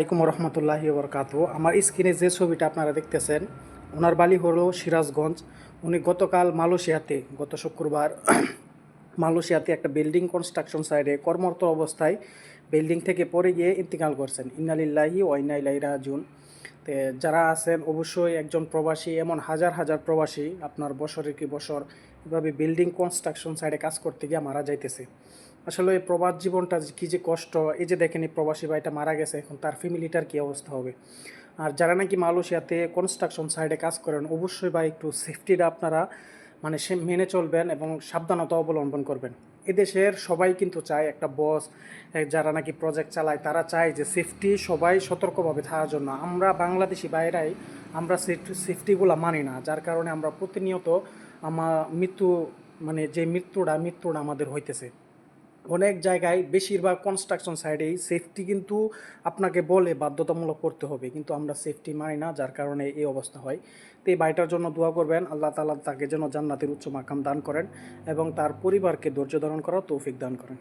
আলাইকুম রহমতুল্লাহি বরকাত আমার স্ক্রিনে যে ছবিটা আপনারা দেখতেছেন, ওনার বালি হলো সিরাজগঞ্জ। উনি গতকাল মালয়েশিয়াতে, গত শুক্রবার মালয়েশিয়াতে একটা বিল্ডিং কনস্ট্রাকশন সাইডে কর্মরত অবস্থায় বিল্ডিং থেকে পড়ে গিয়ে ইন্তেকাল করছেন। ইন্নালিল্লাহি ওয়াইনাইলাই রাজুন তো যারা আছেন, অবশ্যই একজন প্রবাসী, এমন হাজার হাজার প্রবাসী আপনার বছরের কি বছর এভাবে বিল্ডিং কনস্ট্রাকশন সাইডে কাজ করতে গিয়ে মারা যাইতেছে। আসলে এই প্রবাস জীবনটা কী যে কষ্ট, এই যে দেখেন এই প্রবাসী ভাইটা মারা গেছে, এখন তার ফ্যামিলিটার কী অবস্থা হবে? আর যারা নাকি মালয়েশিয়াতে কনস্ট্রাকশন সাইডে কাজ করেন, অবশ্যই বা একটু সেফটিটা আপনারা মানে সে মেনে চলবেন এবং সাবধানতা অবলম্বন করবেন। এদেশের সবাই কিন্তু চায় একটা বস যারা নাকি প্রজেক্ট চালায়, তারা চায় যে সেফটি সবাই সতর্কভাবে থাকার জন্য। আমরা বাংলাদেশি বাইরাই আমরা সেফটিগুলো মানি না, যার কারণে আমরা প্রতিনিয়ত আমার মৃত্যু মানে যে মৃত্যুটা মৃত্যুটা আমাদের হইতেছে। অনেক জায়গায় বেশিরভাগ কনস্ট্রাকশন সাইডেই সেফটি কিন্তু আপনাকে বলে বাধ্যতামূলক করতে হবে। কিন্তু আমরা সেফটি মানি না, যার কারণে এই অবস্থা হয়। তো এই বাড়িটার জন্য দোয়া করবেন, আল্লাহ তালা তাকে যেন জান্নাতের উচ্চ মাকাম দান করেন এবং তার পরিবারকে ধৈর্য ধারণ করার তৌফিক দান করেন।